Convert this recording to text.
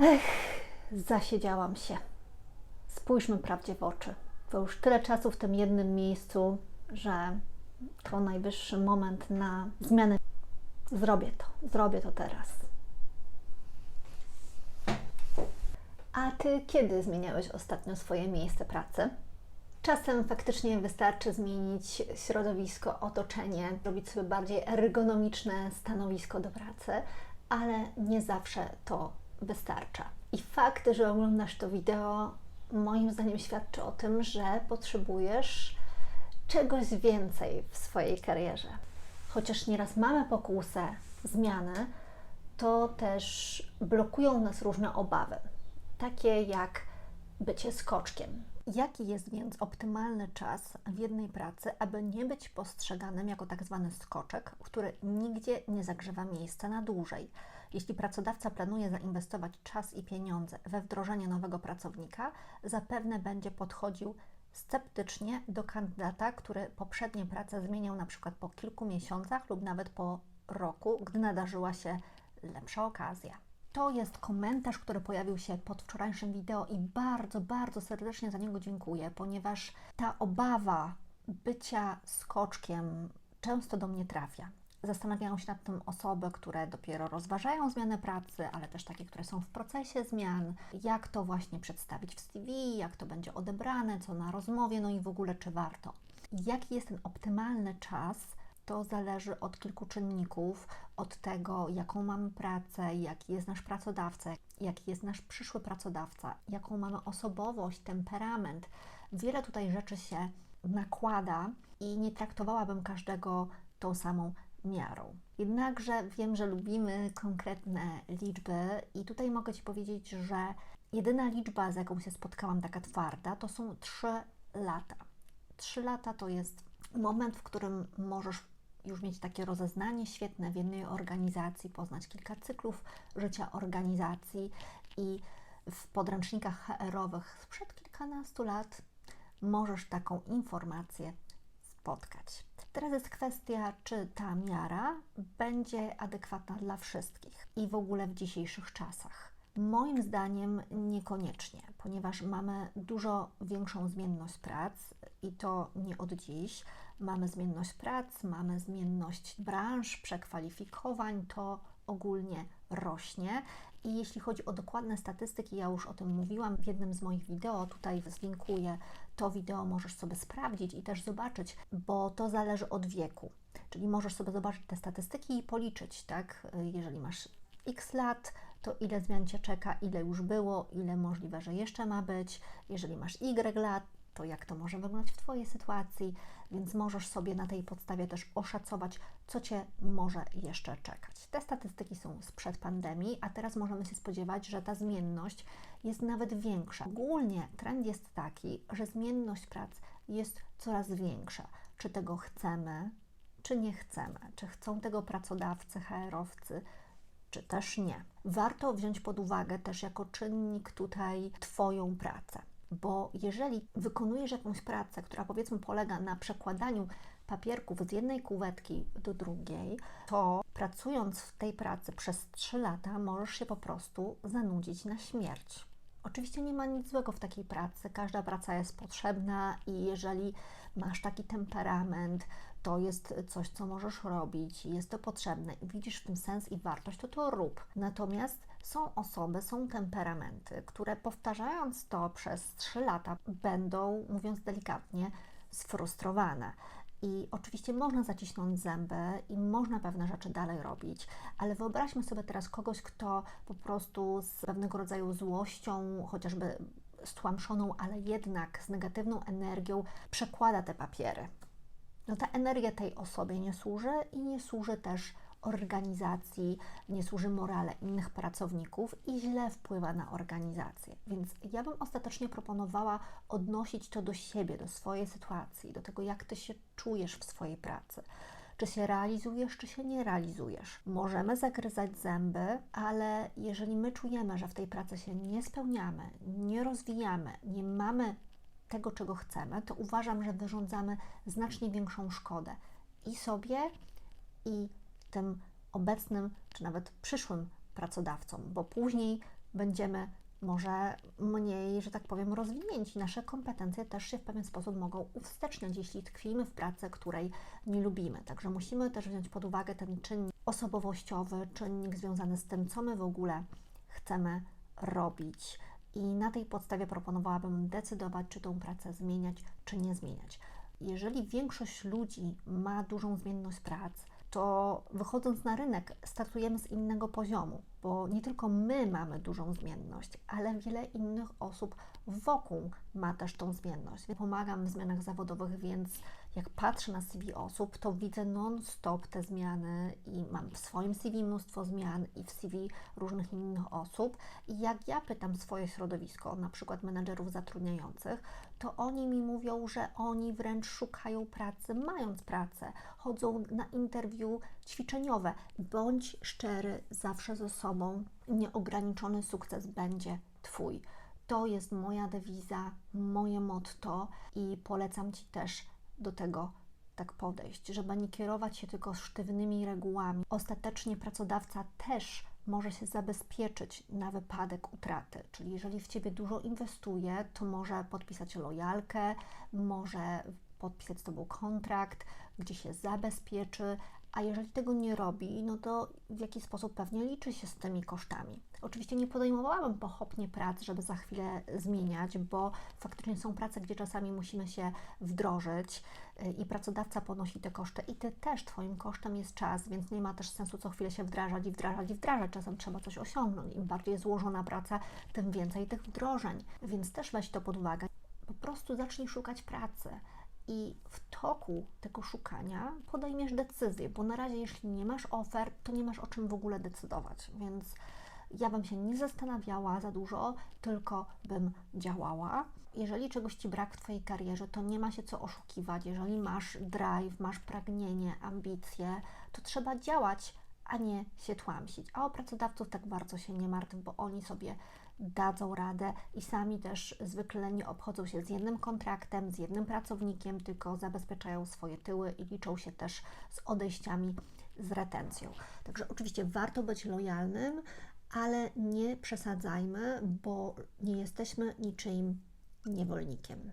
Ech, zasiedziałam się. Spójrzmy prawdzie w oczy. To już tyle czasu w tym jednym miejscu, że to najwyższy moment na zmianę. Zrobię to, zrobię to teraz. A ty kiedy zmieniałeś ostatnio swoje miejsce pracy? Czasem faktycznie wystarczy zmienić środowisko, otoczenie, robić sobie bardziej ergonomiczne stanowisko do pracy, ale nie zawsze to wystarcza. I fakt, że oglądasz to wideo, moim zdaniem świadczy o tym, że potrzebujesz czegoś więcej w swojej karierze. Chociaż nieraz mamy pokusę zmiany, to też blokują nas różne obawy, takie jak bycie skoczkiem. Jaki jest więc optymalny czas w jednej pracy, aby nie być postrzeganym jako tak zwany skoczek, który nigdzie nie zagrzewa miejsca na dłużej? Jeśli pracodawca planuje zainwestować czas i pieniądze we wdrożenie nowego pracownika, zapewne będzie podchodził sceptycznie do kandydata, który poprzednie prace zmieniał na przykład po kilku miesiącach lub nawet po roku, gdy nadarzyła się lepsza okazja. To jest komentarz, który pojawił się pod wczorajszym wideo i bardzo, bardzo serdecznie za niego dziękuję, ponieważ ta obawa bycia skoczkiem często do mnie trafia. Zastanawiają się nad tym osoby, które dopiero rozważają zmianę pracy, ale też takie, które są w procesie zmian, jak to właśnie przedstawić w CV, jak to będzie odebrane, co na rozmowie, no i w ogóle czy warto. Jaki jest ten optymalny czas, to zależy od kilku czynników, od tego, jaką mamy pracę, jaki jest nasz pracodawca, jaki jest nasz przyszły pracodawca, jaką mamy osobowość, temperament. Wiele tutaj rzeczy się nakłada i nie traktowałabym każdego tą samą miarą. Jednakże wiem, że lubimy konkretne liczby i tutaj mogę Ci powiedzieć, że jedyna liczba, z jaką się spotkałam, taka twarda, to są 3 lata. 3 lata to jest moment, w którym możesz już mieć takie rozeznanie świetne w jednej organizacji, poznać kilka cyklów życia organizacji i w podręcznikach HR-owych sprzed kilkunastu lat możesz taką informację spotkać. Teraz jest kwestia, czy ta miara będzie adekwatna dla wszystkich i w ogóle w dzisiejszych czasach. Moim zdaniem niekoniecznie, ponieważ mamy dużo większą zmienność prac i to nie od dziś. Mamy zmienność prac, mamy zmienność branż, przekwalifikowań, to ogólnie rośnie. I jeśli chodzi o dokładne statystyki, ja już o tym mówiłam w jednym z moich wideo, tutaj zlinkuję to wideo, możesz sobie sprawdzić i też zobaczyć, bo to zależy od wieku. Czyli możesz sobie zobaczyć te statystyki i policzyć, tak? Jeżeli masz x lat, to ile zmian Cię czeka, ile już było, ile możliwe, że jeszcze ma być. Jeżeli masz y lat, to jak to może wyglądać w Twojej sytuacji, więc możesz sobie na tej podstawie też oszacować, co Cię może jeszcze czekać. Te statystyki są sprzed pandemii, a teraz możemy się spodziewać, że ta zmienność jest nawet większa. Ogólnie trend jest taki, że zmienność prac jest coraz większa. Czy tego chcemy, czy nie chcemy? Czy chcą tego pracodawcy, HR-owcy, czy też nie? Warto wziąć pod uwagę też jako czynnik tutaj Twoją pracę bo jeżeli wykonujesz jakąś pracę, która powiedzmy polega na przekładaniu papierków z jednej kuwetki do drugiej, to pracując w tej pracy przez 3 lata możesz się po prostu zanudzić na śmierć. Oczywiście nie ma nic złego w takiej pracy, każda praca jest potrzebna i jeżeli masz taki temperament, to jest coś, co możesz robić, jest to potrzebne i widzisz w tym sens i wartość, to to rób. Natomiast są osoby, są temperamenty, które powtarzając to przez 3 lata będą, mówiąc delikatnie, sfrustrowane. I oczywiście można zacisnąć zęby i można pewne rzeczy dalej robić, ale wyobraźmy sobie teraz kogoś, kto po prostu z pewnego rodzaju złością, chociażby stłamszoną, ale jednak z negatywną energią przekłada te papiery. No ta energia tej osobie nie służy i nie służy też organizacji, nie służy morale innych pracowników i źle wpływa na organizację. Więc ja bym ostatecznie proponowała odnosić to do siebie, do swojej sytuacji, do tego, jak ty się czujesz w swojej pracy. Czy się realizujesz, czy się nie realizujesz. Możemy zagryzać zęby, ale jeżeli my czujemy, że w tej pracy się nie spełniamy, nie rozwijamy, nie mamy tego, czego chcemy, to uważam, że wyrządzamy znacznie większą szkodę i sobie, i tym obecnym, czy nawet przyszłym pracodawcą, bo później będziemy może mniej, że tak powiem, rozwinięci. Nasze kompetencje też się w pewien sposób mogą uwsteczniać, jeśli tkwimy w pracy, której nie lubimy. Także musimy też wziąć pod uwagę ten czynnik osobowościowy, czynnik związany z tym, co my w ogóle chcemy robić. I na tej podstawie proponowałabym decydować, czy tą pracę zmieniać, czy nie zmieniać. Jeżeli większość ludzi ma dużą zmienność prac, to wychodząc na rynek, startujemy z innego poziomu, bo nie tylko my mamy dużą zmienność, ale wiele innych osób wokół ma też tą zmienność. Pomagam w zmianach zawodowych, więc jak patrzę na CV osób, to widzę non-stop te zmiany i mam w swoim CV mnóstwo zmian i w CV różnych innych osób. I jak ja pytam swoje środowisko, na przykład menedżerów zatrudniających, to oni mi mówią, że oni wręcz szukają pracy, mając pracę, chodzą na interwiu ćwiczeniowe. Bądź szczery zawsze ze sobą, nieograniczony sukces będzie Twój. To jest moja dewiza, moje motto i polecam Ci też do tego tak podejść, żeby nie kierować się tylko sztywnymi regułami. Ostatecznie pracodawca też może się zabezpieczyć na wypadek utraty. Czyli jeżeli w Ciebie dużo inwestuje, to może podpisać lojalkę, może podpisać z Tobą kontrakt, gdzie się zabezpieczy, a jeżeli tego nie robi, no to w jaki sposób pewnie liczy się z tymi kosztami. Oczywiście nie podejmowałabym pochopnie prac, żeby za chwilę zmieniać, bo faktycznie są prace, gdzie czasami musimy się wdrożyć y, i pracodawca ponosi te koszty i Ty też, Twoim kosztem jest czas, więc nie ma też sensu co chwilę się wdrażać i wdrażać i wdrażać. Czasem trzeba coś osiągnąć. Im bardziej złożona praca, tym więcej tych wdrożeń. Więc też weź to pod uwagę. Po prostu zacznij szukać pracy i w toku tego szukania podejmiesz decyzję, bo na razie, jeśli nie masz ofert, to nie masz o czym w ogóle decydować. Więc ja bym się nie zastanawiała za dużo, tylko bym działała. Jeżeli czegoś ci brak w Twojej karierze, to nie ma się co oszukiwać. Jeżeli masz drive, masz pragnienie, ambicje, to trzeba działać, a nie się tłamsić. A o pracodawców tak bardzo się nie martw, bo oni sobie dadzą radę i sami też zwykle nie obchodzą się z jednym kontraktem, z jednym pracownikiem, tylko zabezpieczają swoje tyły i liczą się też z odejściami, z retencją. Także oczywiście warto być lojalnym, ale nie przesadzajmy, bo nie jesteśmy niczyim niewolnikiem.